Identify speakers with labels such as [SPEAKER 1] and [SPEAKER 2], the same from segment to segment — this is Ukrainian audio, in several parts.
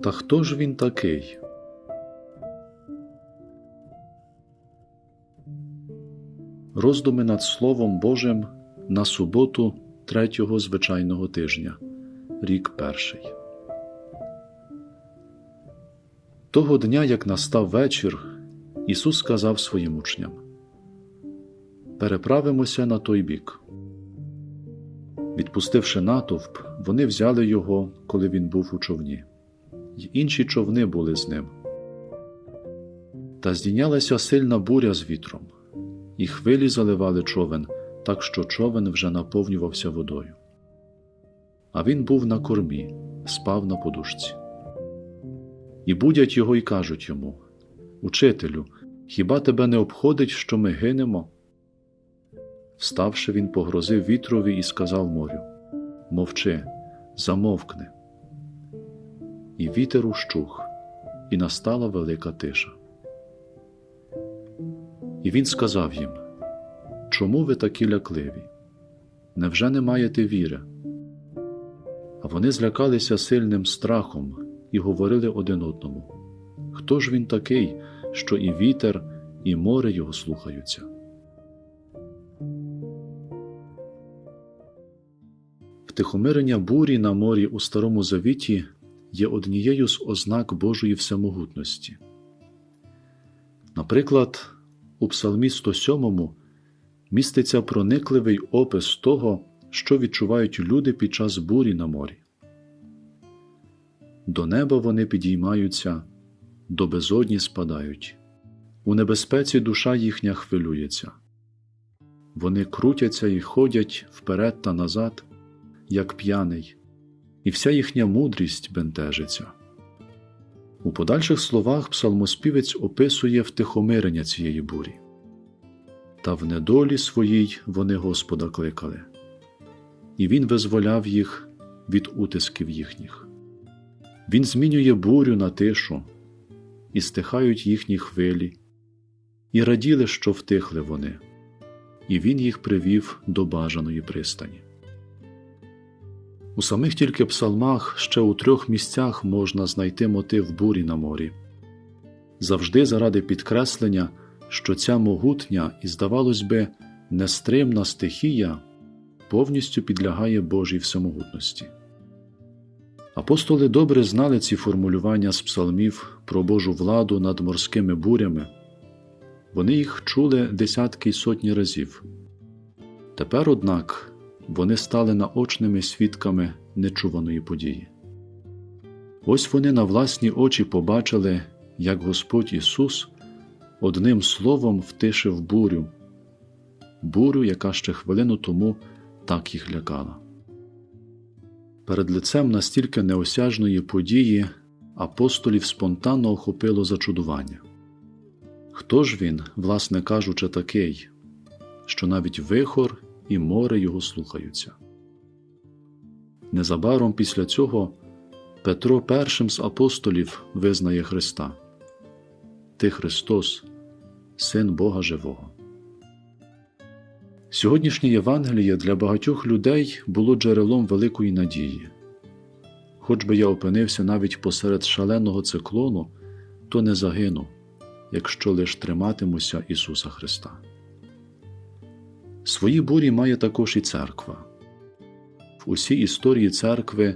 [SPEAKER 1] Та хто ж він такий? Роздуми над Словом Божим на суботу третього звичайного тижня, рік перший. Того дня, як настав вечір, Ісус сказав своїм учням: Переправимося на той бік. Відпустивши натовп, вони взяли його, коли він був у човні, й інші човни були з ним. Та здійнялася сильна буря з вітром, і хвилі заливали човен, так що човен вже наповнювався водою. А він був на кормі, спав на подушці. І будять його й кажуть йому: Учителю, хіба тебе не обходить, що ми гинемо? Вставши, він погрозив вітрові і сказав морю: Мовчи, замовкни. І вітер ущух, і настала велика тиша. І він сказав їм: Чому ви такі лякливі? Невже не маєте віри? А вони злякалися сильним страхом і говорили один одному: Хто ж він такий, що і вітер, і море його слухаються? Втихомирення бурі на морі у Старому Завіті є однією з ознак Божої всемогутності. Наприклад, у Псалмі 107 міститься проникливий опис того, що відчувають люди під час бурі на морі. До неба вони підіймаються, до безодні спадають, у небезпеці душа їхня хвилюється. Вони крутяться і ходять вперед та назад, як п'яний, і вся їхня мудрість бентежиться. У подальших словах псалмоспівець описує втихомирення цієї бурі. Та в недолі своїй вони Господа кликали, і Він визволяв їх від утисків їхніх. Він змінює бурю на тишу, і стихають їхні хвилі, і раділи, що втихли вони, і він їх привів до бажаної пристані. У самих тільки псалмах ще у трьох місцях можна знайти мотив бурі на морі, завжди заради підкреслення, що ця могутня і, здавалось би, нестримна стихія повністю підлягає Божій всемогутності. Апостоли добре знали ці формулювання з псалмів про Божу владу над морськими бурями, вони їх чули десятки й сотні разів. Тепер, однак, вони стали наочними свідками нечуваної події. Ось вони на власні очі побачили, як Господь Ісус одним словом втишив бурю, бурю, яка ще хвилину тому так їх лякала. Перед лицем настільки неосяжної події апостолів спонтанно охопило зачудування. Хто ж він, власне кажучи, такий, що навіть вихор і море його слухаються? Незабаром після цього Петро першим з апостолів визнає Христа Ти Христос, Син Бога Живого. Сьогоднішнє Євангеліє для багатьох людей було джерелом великої надії. Хоч би я опинився навіть посеред шаленого циклону, то не загину, якщо лиш триматимуся Ісуса Христа. Свої бурі має також і церква. В усій історії церкви,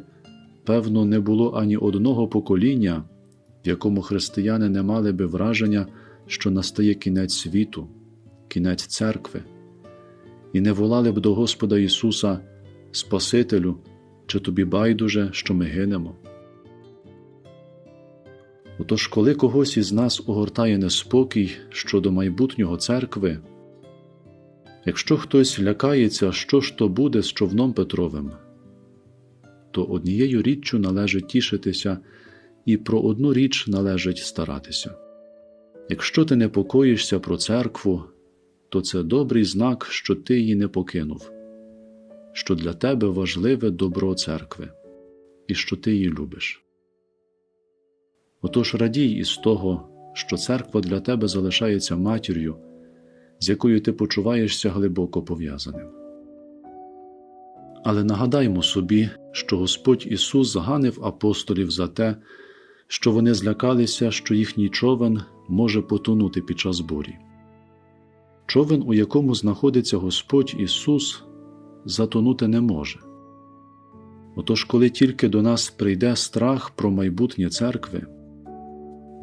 [SPEAKER 1] певно, не було ані одного покоління, в якому християни не мали би враження, що настає кінець світу, кінець церкви і не волали б до Господа Ісуса, Спасителю, чи тобі байдуже, що ми гинемо. Отож, коли когось із нас огортає неспокій щодо майбутнього церкви, якщо хтось лякається, що ж то буде з човном Петровим, то однією річчю належить тішитися, і про одну річ належить старатися. Якщо ти непокоїшся про церкву, то це добрий знак, що ти її не покинув, що для тебе важливе добро церкви і що ти її любиш. Отож радій із того, що церква для тебе залишається матір'ю, з якою ти почуваєшся глибоко пов'язаним. Але нагадаймо собі, що Господь Ісус зганив апостолів за те, що вони злякалися, що їхній човен може потонути під час бурі. Човен, у якому знаходиться Господь Ісус, затонути не може. Отож, коли тільки до нас прийде страх про майбутнє церкви,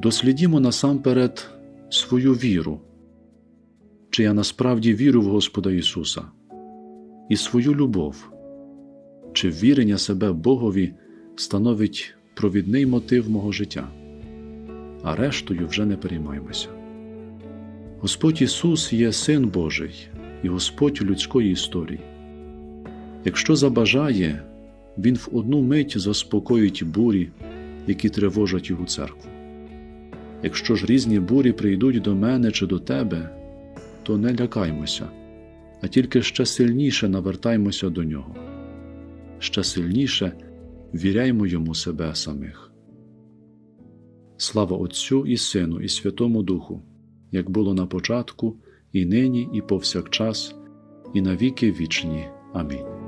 [SPEAKER 1] дослідімо насамперед свою віру, чи я насправді вірю в Господа Ісуса, і свою любов, чи вірення себе Богові становить провідний мотив мого життя, а рештою вже не переймаємося. Господь Ісус є Син Божий і Господь людської історії. Якщо забажає, Він в одну мить заспокоїть бурі, які тривожать Його церкву. Якщо ж різні бурі прийдуть до мене чи до тебе, то не лякаймося, а тільки ще сильніше навертаймося до Нього, ще сильніше віряймо йому себе самих. Слава Отцю і Сину, і Святому Духу, як було на початку, і нині, і повсякчас, і навіки вічні. Амінь.